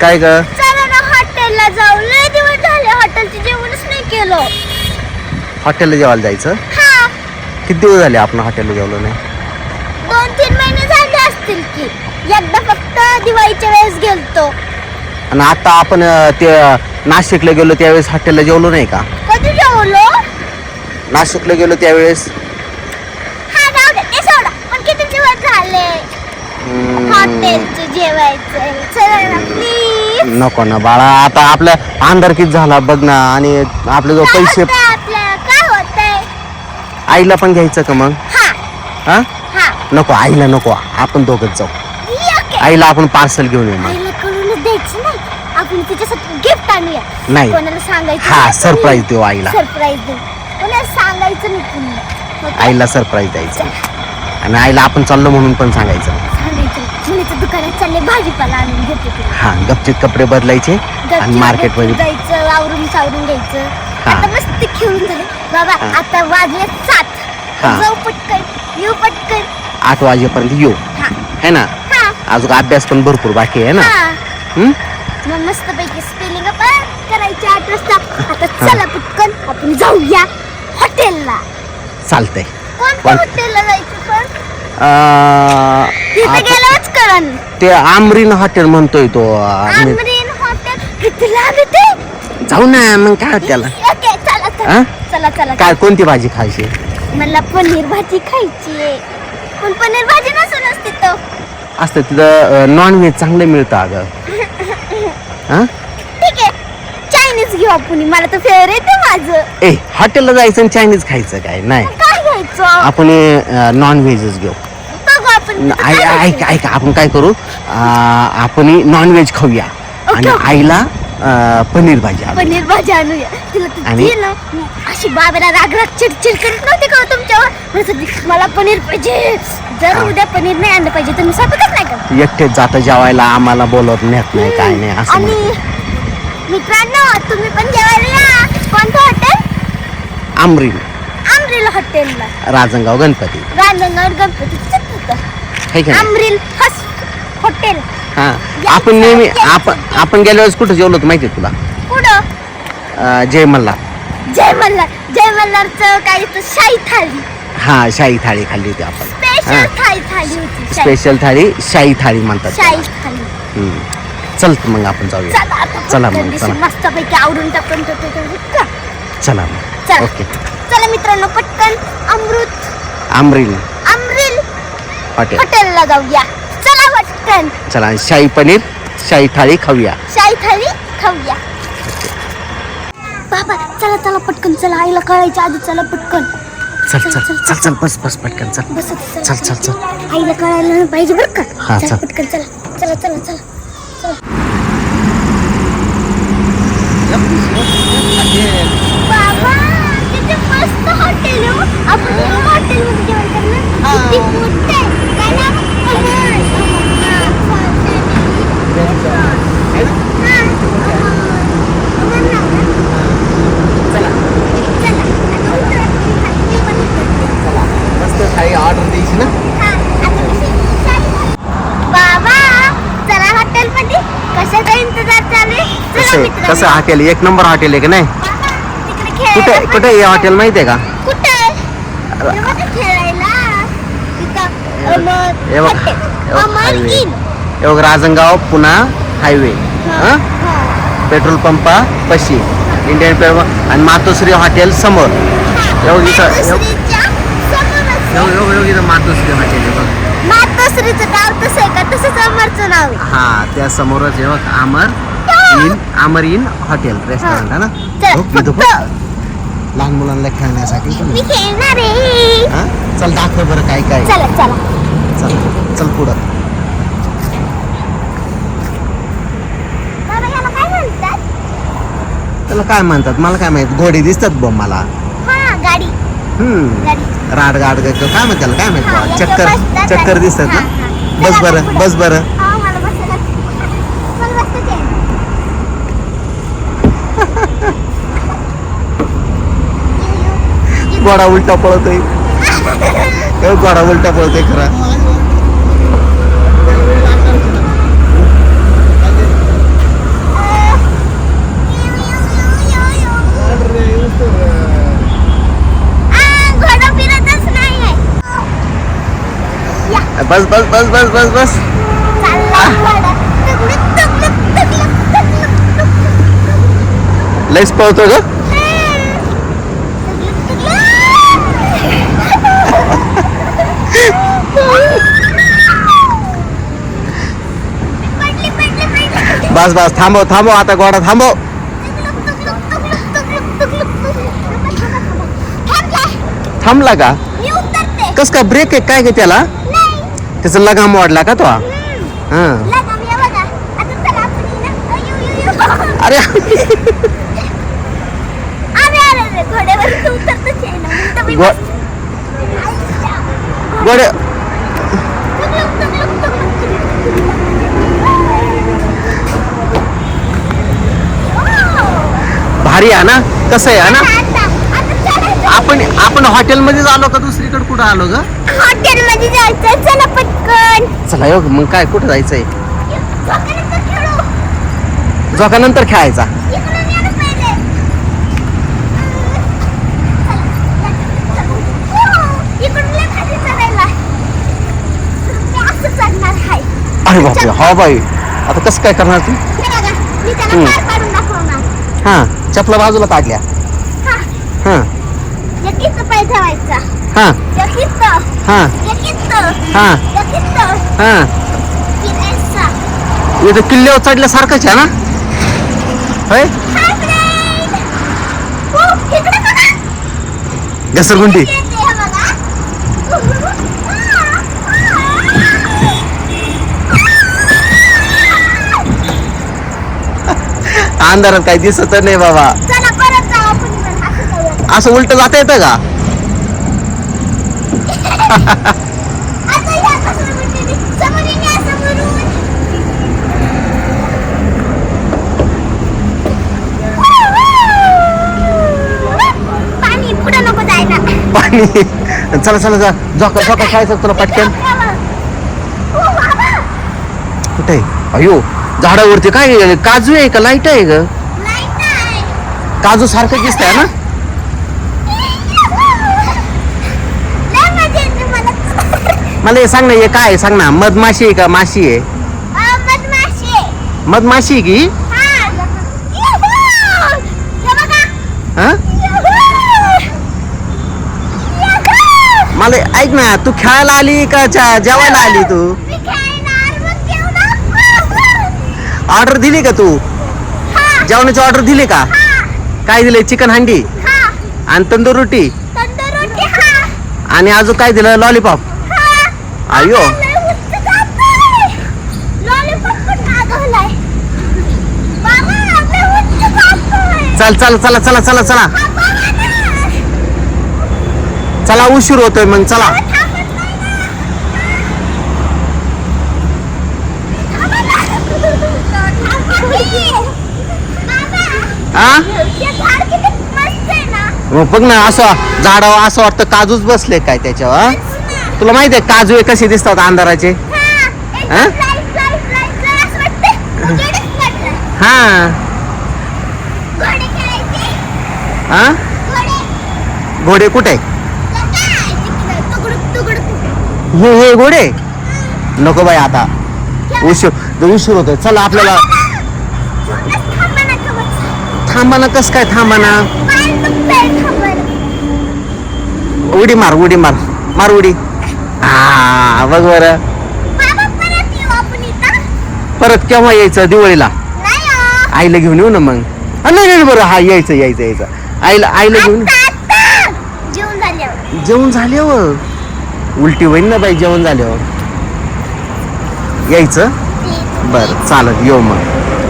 काय ग? चला ना हॉटेलला जाऊ. लय दिवस झाले हॉटेलचे जेवणच नाही केलं. हॉटेलला जेवायला जायचं? हा. किती दिवस झाले आपण हॉटेलला जेवलो नाही? दोन तीन महिने झाले असतील की. एकदा फक्त दिवाळीच्या वेळेस गेलतो. आणि आता आपण अं, ते अं, नाशिकला गेलो त्यावेळेस हॉटेलला जेवलो नाही का? कधी जेवलो? नाशिकला गेलो त्यावेळेस? हा जाऊ दे. ते सोडा. पण किती दिवस झाले? हॉटेलचे. जेवायचं चला ना प्लीज नको ना बाळा आता आपल्या किती झाला बघ ना आणि आपले जो पैसे होतंय आपल्याला काय होतंय आईला पण घ्यायचं का मग? हा. हा? हा. नको आईला नको आपण दोघच जाऊ. ओके. आईला आपण पार्सल घेऊन येऊ मग. आईला कळूनच द्यायचं नाही. आपण तिच्यासाठी गिफ्ट आणूया. नाही. कोणाला सांगायचं हा सरप्राईज देऊ आईला. सरप्राईज देऊ. कोणाला सांगायचं नाही? आईला सरप्राईज द्यायचं. आणि आईला आपण चाललो म्हणून पण सांगायचं. सुनीच्या दुकानात चालले भाजीपाला आणून घेते तुला. हा गपचित कपडे बदलायचे आणि गपचूप मार्केटमध्ये जायचं आवरून सावरून घ्यायचं. हा. आता मस्त खेळून झाले बाबा हा. आता वाजले सात. जाऊ पटकन येऊ पटकन. आठ वाजेपर्यंत येऊ. हा. है ना? हा. अजून अभ्यास पण भरपूर बाकी आहे ना? हा? मग मस्त पैकी स्पेलिंग पण करायची आठ वाजता. आता चला पटकन आपण जाऊया हॉटेलला चालतंय. कोणत्या कोण- हॉटेलला जायचं पण? ते आमरीन हॉटेल म्हणतोय तो जाऊ ना मग काय त्याला? ओके चला? चला. चला चला. काय कोणती भाजी खायची? मला पनीर भाजी खायची पण पनीर भाजी नसूनच तिथं असतं तिथं नॉन व्हेज चांगलं मिळतं अगं. हा ठीक आहे. चायनीज घेऊ आपण. मला तर फेवरेट आहे माझं. ए हॉटेलला जायचं आणि चायनीज खायचं काय? नाही. आपण नॉन व्हेजच घेऊ. ऐक. ऐक आपण काय करू? आपण नॉन व्हेज खाऊया. आणि. आईला पनीर भाजी. पनीर भाजी आणूया. तिला अशी बाबेला राग राग चिडचिड करत नव्हती का हो तुमच्यावर? मला पनीर पाहिजे. जर. उद्या पनीर नाही आणलं पाहिजे तर मी स्वयंपाकच नाही करत एकटेच जाता जेवायला आम्हाला बोलत नेत नाही काय नाही असं आणि. मित्रांनो तुम्ही पण जेवायला या. कोणतं हॉटेल आमरीन. अमरील हॉटेलला. राजनगाव गणपती. रांजणगाव गणपतीचं तिथं. है का नाही? अमरील हस हॉटेल. हा. आपण नेहमी आपण आपण गेल्या वेळेस कुठं जेवलो होतो माहिती आहे तुला? अं, जय मल्ला जय मल्हार. जय मल्हारचं काय शाही थाळी. हा शाही थाळी खाल्ली होती आपण. स्पेशल हा. थाळी होती. शाही- स्पेशल थाळी शाही थाळी म्हणतात शाही त्याला. थाळी. हम्म. चल तर मग आपण जाऊया. चला आता चला पटकन मग, चला. मस्तपैकी आवडून टाकून ठेवतो. तेवढं का? चला मग. चला. ओके चला मित्रांनो पटकन अमृत आमरीन अमरील हॉटेल. हॉटेलला जाऊया. चला पटकन. चला शाही पनीर शाही थाळी खाऊया. शाही थाळी खाऊया. बाबा चला चला पटकन चला आईला कळायच्या आधी चला पटकन. चल चल चल चल बस बस पटकन चल. चल चल चल आईला कळायला नाही पाहिजे बरं का? हा, चला चल. पटकन चला. चला चला चला बाबा किती मस्त हॉटेल हो आपण हॉटेल मध्ये जेवण करणार किती मोठं आहे काय नाव अमर मस्त थाळी ऑर्डर द्यायची ना बाबा चला हॉटेल मध्ये कशाचा इंतजार चालू आहे? चला कसं हॉटेल? एक नंबर हॉटेल आहे का नाही? कुठे कुठे हे हॉटेल माहिती आहे का? कुठे? हे बघा हे बघ. हे हे बघ राजनगाव पुणा हायवे हा, हा. पेट्रोल पंपा पशी. इंडियन पेट्रोल आणि मातोश्री हॉटेल समोर. एवढं इथं- इथं मातोश्री हॉटेल आहे बघ. मातोश्रीचं नाव तसं आहे का? तसंच अमरचं नाव हा त्या समोरच बघ Amar Inn Amar Inn hotel restaurant आहे ना? बघ. फक्त लहान मुलांना खेळण्यासाठी पण मी आहे. खेळणार. आहे हा? चल दाखव बरं काय काय चला चला. चल चल पुढं. त्याला काय म्हणतात? मला काय माहीत? घोडे दिसतात बघ मला. हा गाडी. हम्म. राड गाड. ग- काय म्हणतात? काय माहीत? हा, बा? चक्कर चक्कर दिसतात हा, ना? हा. बस बरं. बस बरं. गोडा उलटा पळतोय. गोडा उलटा पळतोय खरा. बस बस बस बस बस बस. लईच पावतो का बस बस थांबव थांबव आता गोडा थांबव. थांबला. का. कस का ब्रेक आहे काय ग त्याला. त्याचा लगाम वाढला का तो हा हम्म. लगाम भारी आहे ना? कसं आहे हा ना. आपण आपण हॉटेलमध्येच आलो का दुसरीकडे कुठं आलो ग? हॉटेलमध्ये जायचं चला पटकन. चला यो मग काय कुठं जायचंय? झोकानंतर खेळायचा. हो, अरे बापरे हा बाई. आता कसं काय करणार तू? हे. चपला बाजूला काढल्या. हा. हा. हा. हा. हा. इथं किल्ल्यावर चढल्यासारखंच आहे ना? होय? हो घसरगुंडी. अंधारात काही दिसत नाही बाबा. चला परत जाऊ आपण इकडे. असं जाऊया. असं उलट जाता येतं का? आता या घसरगुंडीने समोरून या, समोरून. पाणी पुढे नको जायला. पाणी. चला चला जा. जोका जोका खेळायचं तुला पटकन. बाबा कुठे? अयो. झाडावरती काय आहे? काजू आहे का? लाइट आहे ग आहे. काजू सारखं ना? लय मजा येते मला. हे सांग ना हे काय आहे? सांग ना. मधमाशी आहे का? माशी आहे? मधमाशी. आहे. आहे की? हा. मला ऐक ना तू खेळायला आली का? जेवायला आली तू मी खेळणार, मग जेवणार. ऑर्डर दिली का तू? हा, जेवणाची ऑर्डर दिली का? काय दिले चिकन हंडी हा. आणि तंदूर रोटी? हा, आणि अजून काय दिलं? लॉलीपॉप हा. जातोय. चल चल चला चला चला चला. चला उशीर होतोय मग चला थांबत नाही ना. थांबा ना. थांबा की. बाबा, हा? बघ ना असं झाडावर असं वाटतं काजूच बसले काय त्याच्यावर? तुला माहिती आहे काजू हे कसे दिसतात अंधाराचे? हा, हा? हा. घोडे. हा? कुठे. हे हे घोडे? नको बाई आता. उशीर उशीर होतोय. चला आपल्याला थांबाना थांबा ना कस काय थांबा ना? उडी मार उडी मार. मार उडी. हा बघ बर. परत केव्हा यायचं दिवाळीला? आईला घेऊन येऊ ना मग. नाही नाही बरं हा यायचं यायचं यायचं. आईला आईला घेऊन जेवण झाल्यावर. उलटी होईन ना बाई जेवण झाल्यावर. यायचं? बरं चालत येऊ मग.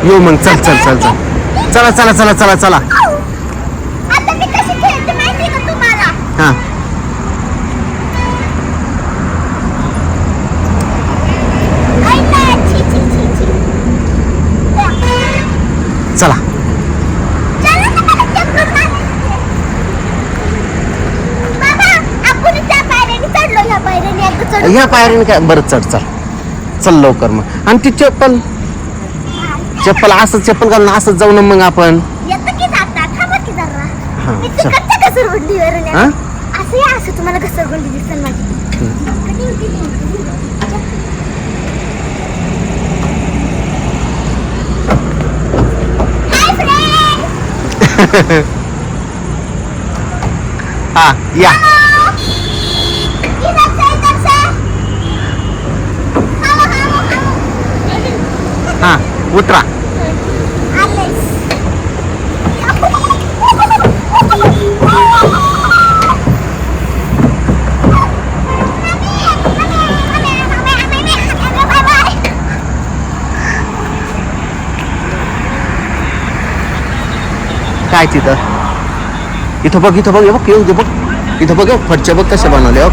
येऊ मग चल चल चल चल. चला चला चला चला चला. आता मी कशी खेळते माहिती का तुम्हाला? हा. चला. ह्या पायरीने काय? बरं चढ चल. चल लवकर मग. आणि ती चप्पल? चप्पल असंच चप्पल घालून असंच जाऊ ना मग आपण येतं की जाता थांबा की जरा हा, मी चल. चुकत घसरगुंडीवरून हा? आहे. असं या असं तुम्हाला घसरगुंडी दिसेल माझी cutting, cutting, cutting. Hi, friends. या उतरा. काय तिथं? इथं बघ इथं बघ हे बघ येऊ दे बघ इथं बघ फडचे बघ कसे बनवले बघ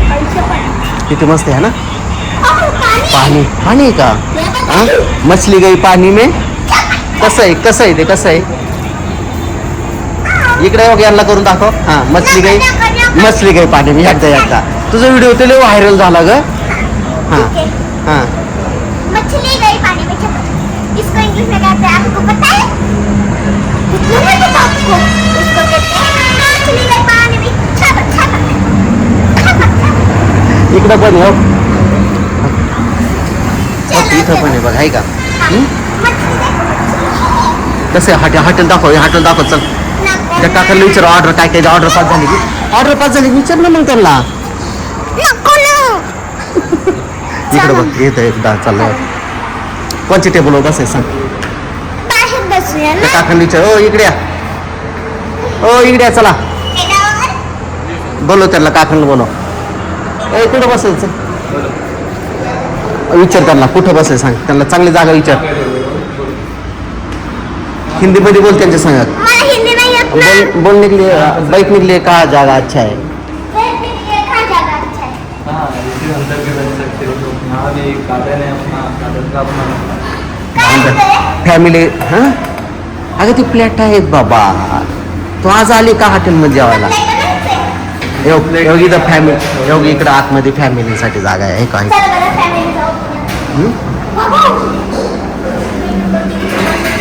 किती मस्त आहे ना? पाणी पाणी का? हा? मछली गई पाणी में? कसं आहे कसं आहे ते कसं आहे? इकडे बघ यांना करून दाखव. हा मछली गई मछली गई पाणी में एकदा एकदा. तुझा व्हिडिओ ते लय व्हायरल झाला ग. हा हा. मछली गई पानी में चपक इसको इंग्लिश में कहते हैं आपको पता है? इतना नहीं पता आपको. इसको कहते हैं मछली गई पानी में चपक चपक चपक चपक इकडे पण हो इथं पण आहे बघ आहे का? कसं आहे? हॉटेल हॉटेल दाखव हे हॉटेल दाखव चल. त्या काकाला विचार ऑर्डर काय काय ऑर्डर पास झाली की ऑर्डर पास झाली विचार ना मग त्यांना. इकडे बघ येत एकदा चाललंय कोणच्या टेबलवर बसायचं सांग? बाहेर बसूया त्या ना काकाला विचार ओ इकडे ओ इकडे चला. बोलव त्यांना काकांना बोलव. ए कुठं बसायचं. विचार त्यांना. कुठं बसायचं सांग. त्यांना चांगली जागा विचार. हिंदीमध्ये बोल त्यांच्या सांगत. मला हिंदी नहीं येत ना. बोल बोलने के लिए बैठने के जागा अच्छा है के है हाँ हो है का होतंय? फॅमिली हां? अगं ती फ्लॅट आहेत बाबा. तू आज आली का हॉटेलमध्ये जेवायला? आहे. योग योग इथं फॅमिली योग इकडं आतमध्ये फॅमिलीसाठी जागा आहे हे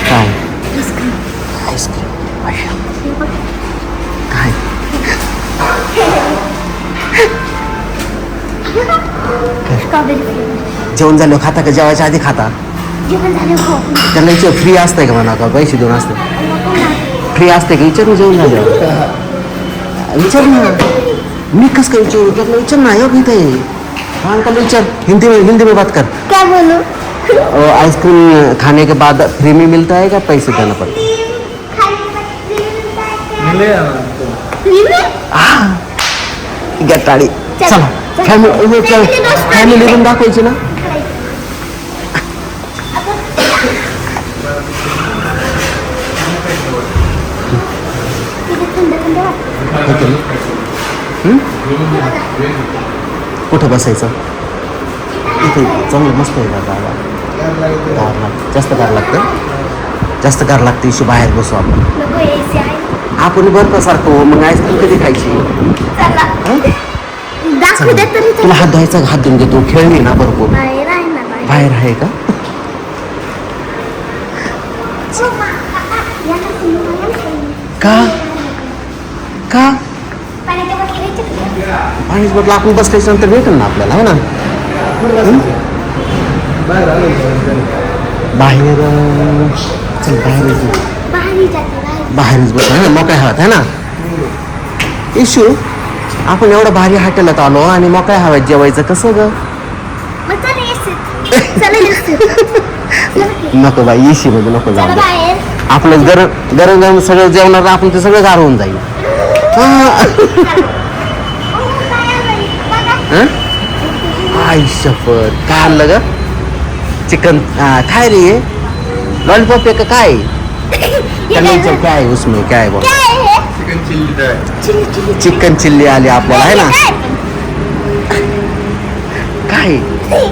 काय काय जेवण झालं खाता का? जेवायच्या आधी खाता. हो. त्यांना विचार फ्री असतंय का म्हणा? का पैसे देऊन असते फ्री असते का? विचार ना जेवण झालं. विचार ना. मी कस काय विचारू? त्यांना विचार ना इथे हाँ अंकल विचार हिंदी में हिंदी में बात कर। क्या बोलू? आइसक्रीम खाने के बाद फ्री में मिलता है क्या? पैसे देना पड़ता है। मिलेगा आपको फ्री में? गटाडी चल. चला। चल. फॅमिली फॅमिली पण दाखवायची ना तिथे थंड कुठं बसायचं? इथे चांगलं मस्त आहे का जागा? लाग जास्त गार लागतं? जास्त गार लागतं इशू बाहेर बसू आपण. आपण बर्फासारखं हो मग आईस्क्रीम कधी खायची? तुला हात धुवायचा का? हात धुवून घेतो. खेळणी ना भरपूर. बाहेर आहे ना बाहेर. बाहेर आहे का? हो. का? का? बाटलीचे पाणीच म्हटलं आपण बसल्याच्या नंतर भेटेल ना आपल्याला है ना? बाहर चल बाहेर बाहेरच बस ना मोकळ्या हव्यात है ना? इशू आपण एवढं भारी हॉटेलात आलो आणि मोकळ्या हव्यात जेवायचं कसं ग. नको बाई इशी मध्ये नको जाऊ आपलं गरम गरम गरम सगळं जेवणार आपण ते सगळं गारवून जाईल हा. ओ, बाहेर बाई. बघा. हं? आई शपथ काय आणलं ग चिकन काय रे लॉलीपॉप आहे का काय हे? त्यांना काय विचार आहे? काय आहे उसमें काय आहे बोल काय आहे हे? Chicken chilli dry chilli chilli chicken chilli आली आपल्याला आहे ना? काय? काय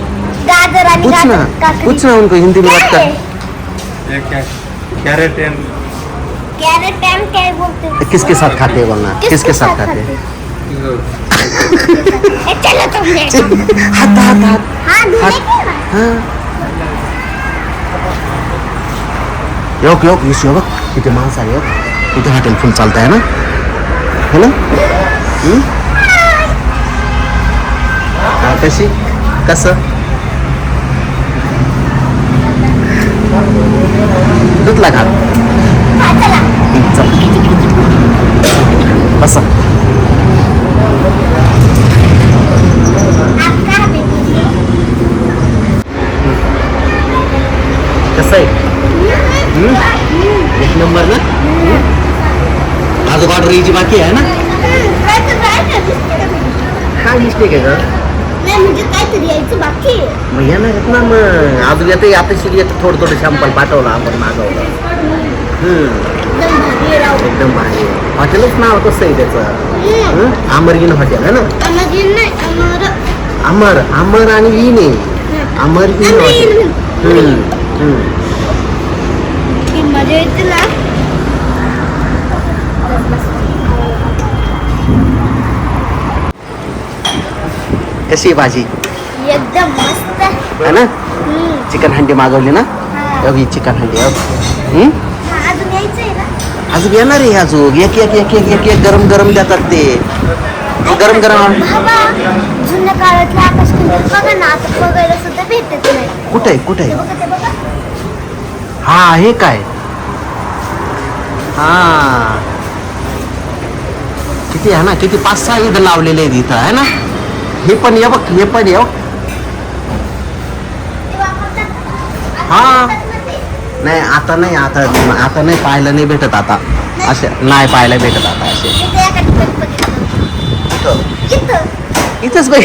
गाजर आणि पूछ ना गाजर काकडी. पूछ ना उनको हिंदी में बात काय कर आहे? ये क्या कैरेट एंड कैरेट टाइम क्या बोलते हैं? किसके साथ खाते हैं बोलना किसके साथ खाते हैं? ए, चलो तुमने हात हात हात हात योग योग विषय बघ किती माणसं आहे योग इथे हॉटेल फुल चालत आहे ना है ना हं? हा, कशी कसं धुतला का हाँ चला हं, चल कसं आहे हम्म? एक नंबर ना हम्म? अजून ऑर्डर यायची बाकी आहे ना काय नाही मिस्टेक आहे का नाही. मग येणार आहेत ना मग अजून येते आता शिरी येतं थोडं थोडं शॅम्पल पाठवलं आपण मागवलं हम्म, एकदम भारी हॉटेलच नाव कसं आहे त्याचं. हं? अमरगिन हॉटेल आहे ना नाही अमर अमर आणि इन आहे अमर इन हॉटेल. हम्म, हम्म. ती मजा येते ना कशी आहे भाजी? एकदम मस्त. है ना. चिकन हंडी मागवली ना? हा. अगदी चिकन हंडी अजून अजून येणार आहे अजून. एक एक एक एक एक एक गरम गरम देतात ते. गरम गरम. जुन्या काळातले आकाशकंदील बघा ना आता बघायला सुद्धा भेटत नाही. कुठे आहे कुठे आहे? हा हे काय? हा. किती आहे ना किती? पाच सहा इथं लावलेले आहेत इथं आहे ना? हे पण ये बघ हे पण ये हा. ते. नाही आता नाही आता आता नाही पाहायला नाही भेटत आता असे नाही पाहायला भेटत आता असे इथंच बघ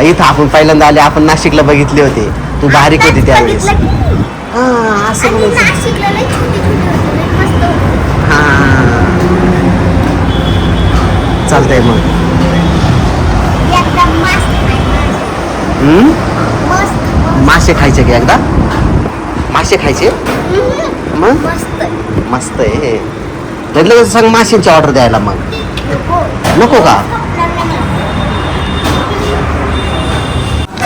इथं आपण पहिल्यांदा आले आपण नाशिकला बघितले होते तू बारीक होती त्यावेळेस? हा असं. हा चालतंय मग एकदम मस्त खायचं. हम्म? मस्त मासे खायचे की एकदा? मासे खायचे. मग? मस्त. मस्त आहे तर लगेच सांग माशांची ऑर्डर द्यायला मग. नको. का?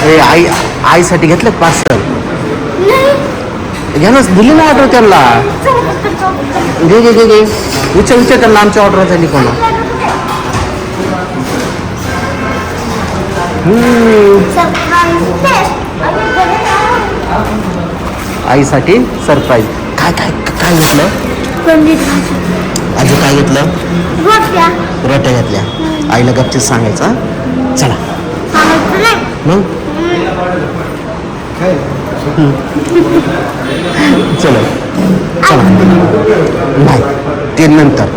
हे आई आईसाठी घेतलं पार्सल नाही. घ्या ना दिली ना ऑर्डर त्यांना. घे घे घे घे. विचार विचार त्यांना आमची ऑर्डर झाली कोणा. आईसाठी सरप्राईज काय काय काय घेतलं. अजून काय घेतलं रोट्या. रोट्या घेतल्या आईला गपचीत सांगायचं? चला. मग. चलो चला नाही ते नंतर